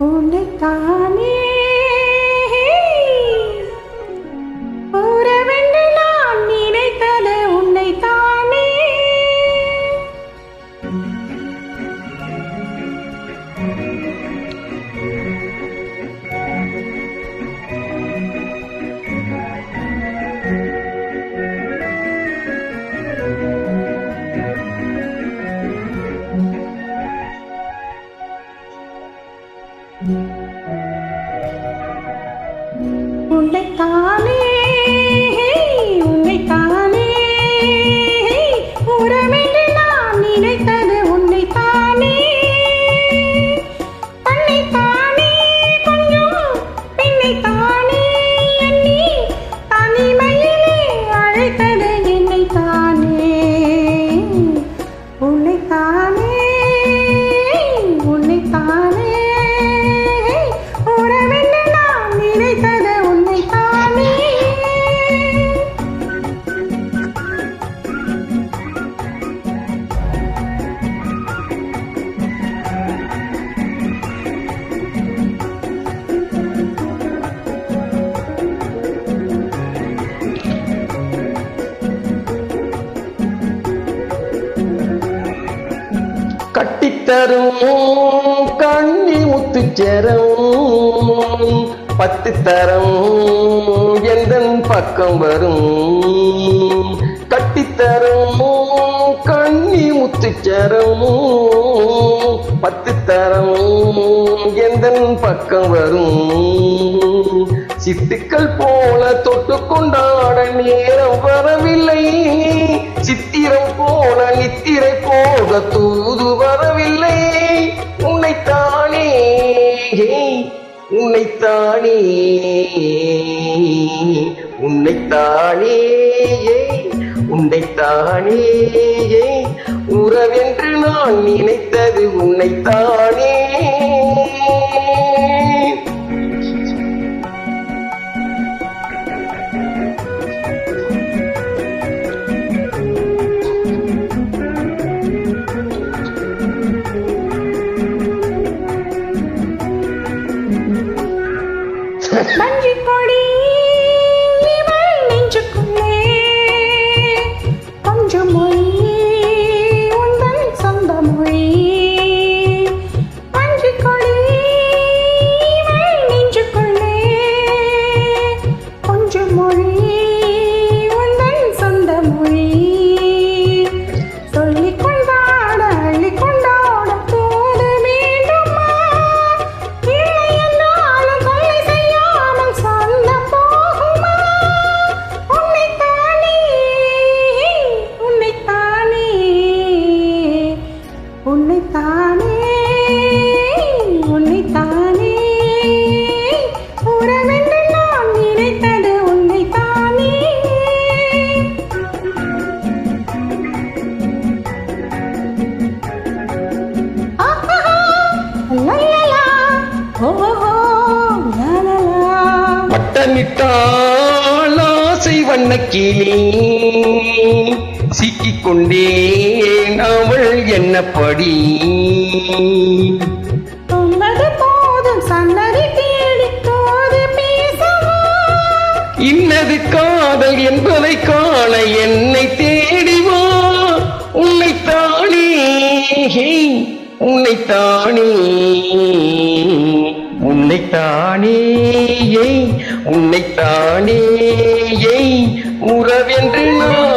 உன்னைத்தானே உறவென்று உன்னைத்தானே கட்டித்தரும் கண்ணி முத்துச்சரம் பத்து தரம் எந்தன் பக்கம் வரும்? கட்டித்தரும் கண்ணி முத்துச்சரம் பத்து தரம் எந்தன் பக்கம் வரும்? சித்துக்கள் போல தொட்டு கொண்டாட நேரம் வரவில்லை. சித்திரம் போல நித்திரை போக தூ உன்னைத்தானே. உன்னைத்தானே உன்னைத்தானே உறவென்று நான் நினைத்தது உன்னைத்தானே. வஞ்சிக் கொடி இவள் நெஞ்சுக்குள்ளே கொஞ்சம் உன்னைத்தானே உன்னைத்தானே. உறவென்று நான் நினைத்தது உன்னைத்தானே. ஆஹா ஆசை வண்ணக்கிளி சிக்கிக் என்னப்படி சொன்னது போதும் சன்னதி தேடி தோது பேசவா? இன்னது காதல் என்பதை காண என்னை தேடி வா உன்னைத்தானே. உன்னைத்தானே உன்னைத்தானே உன்னைத்தானே உறவென்று நான்